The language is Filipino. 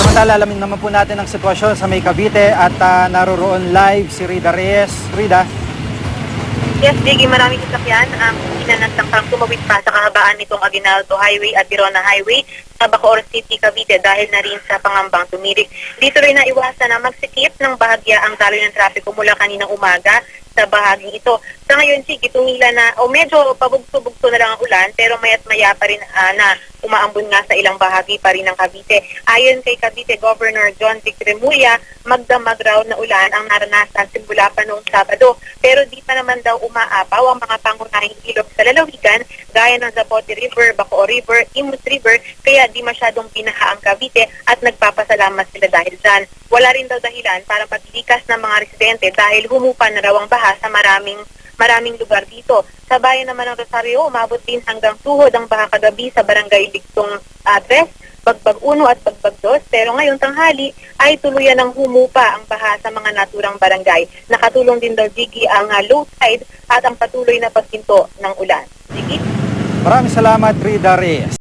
Samantala, alamin naman po natin ang sitwasyon sa May Cavite at ah, naroroon live si Rida Reyes. Rida, Yes, Diggy, maraming sasakyan ang pinanatangkang tumawid pa sa kahabaan nitong Aguinaldo Highway at Birona Highway sa Bacoor City, Cavite dahil na rin sa pangambang tumirik. Dito rin naiwasan na magsikip ng bahagya ang daloy ng trapiko mula kaninang umaga sa bahaging ito. Sa ngayon, sige, tumila na, o medyo pabugso-bugso na lang ang ulan, pero mayat maya pa rin ah, na umaambon nga sa ilang bahagi pa rin ng Cavite. Ayon kay Cavite Governor John Vic Remulla, magdamag raw na ulan ang naranasan simula pa noong Sabado. Pero di pa naman daw umaapaw ang mga pangunahing ilog sa lalawigan gaya ng Zapote River, Bacoor River, Imus River, kaya di masyadong binaha ang Cavite at nagpapasalamat sila dahil dyan. Wala rin daw dahilan para maglikas ng mga residente dahil humupa na raw ang baha sa maraming maraming lugar dito. Sa bayan naman ng Rosario, umabot din hanggang tuhod ang baha kagabi sa barangay Ligtong Address, Bagbag 1 at Bagbag 2. Pero ngayong tanghali ay tuluyan ng humupa ang baha sa mga naturang barangay. Nakatulong din daw Jiggy ang ah, low tide at ang patuloy na pagkinto ng ulan. Jiggy? maraming salamat Rida Reyes.